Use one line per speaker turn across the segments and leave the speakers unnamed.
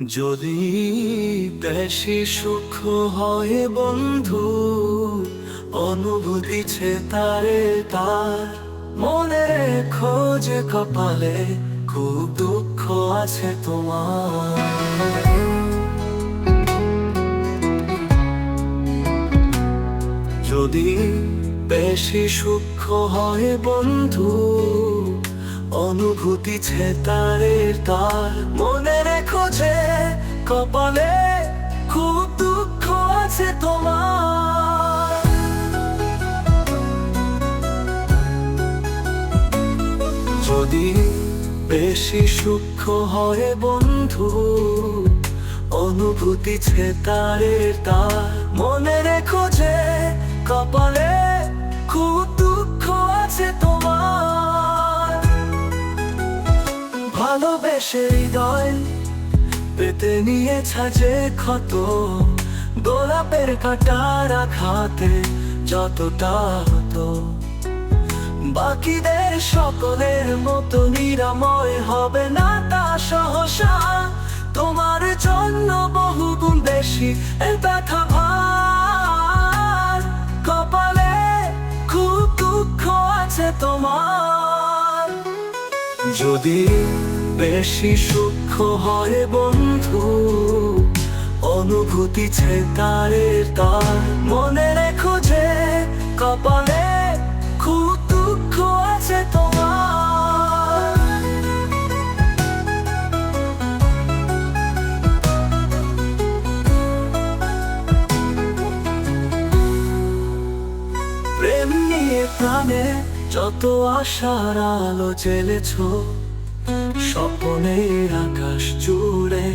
যদি বেশি সুখ হয় বন্ধু, অনুভূতি ছে তারে তার। মনে খোঁজে কপালে খুব দুঃখ আছে তোমার। যদি বেশি সুখ হয় বন্ধু, অনুভূতি ছে তারে তার। মনে রেখো যে কপালে খুব দুঃখ আছে তোমার। যদি বেশি সুখ হয় বন্ধু, অনুভূতি ছে তারে তার মনে রেখো যে কপালে খুব দুঃখ আছে তোমার। ভালোবেসে হৃদয় পেতে নিয়ে ছাজে ক্ষত গোলাপের কাটার আঘাতে যতটা হতো। বাকিদের সকলের মতো নিরাময় হবে না তা সহসা। তোমার জন্য বহু গুণ বেশি কপালে খুব দুঃখ আছে তোমার। যদি বেশি সুখ হয় বন্ধু। অনুভূতি তারে তার মনে রেখো যে কপালে খুব দুঃখ আছে তোমার। প্রেম নিয়ে প্রাণে যত আশার আলো জ্বেলেছ স্বপ্নের আকাশ জুড়ে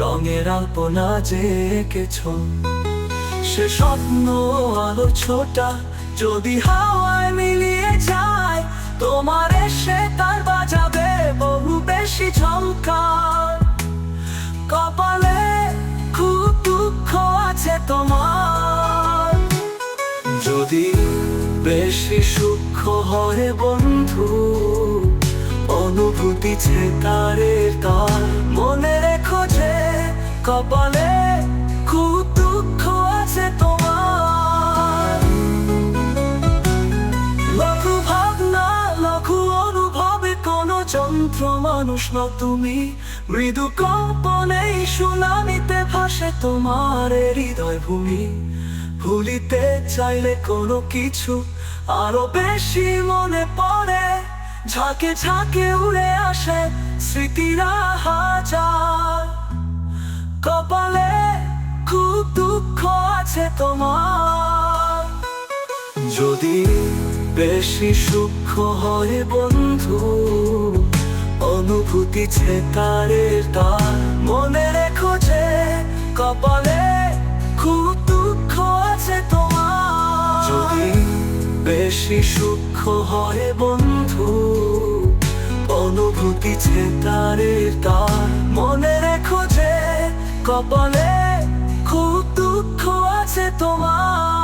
রঙের আলপনা যে এঁকেছ, সে স্বপ্ন আলো ছোটা যদি হাওয়ায় মিলিয়ে যায়, তোমার এসে তার বাজাবে বহু বেশি ঝঙ্কার কপালে খুব দুঃখ আছে তোমার। যদি বেশি সুখ হয় বন্ধু অনুভূতি তারে তার। মনে রেখো যে কপালে খুব দুঃখ আছে তোমার। লঘু ভাবনা, লঘু অনুভবে কোনো যন্ত্র মানুষ ন তুমি। মৃদু কল্পনেই সুনামিতে ভাসে তোমার হৃদয় ভূমি। ভুলিতে চাইলে কোনো কিছু আরও বেশি মনে পড়ে। ঝাঁকে ঝাঁকে উড়ে আসে স্মৃতিরা হাজার। কপালে খুব দুঃখ আছে তোমার। যদি বেশি সুখ হয় বন্ধু, অনুভূতি ছে তারে তার, মনে রেখো বেশি সুখ হয় বন্ধু, অনুভূতি ছে তারে তার। মনে রেখো যে কপালে খুব দুঃখ আছে তোমার।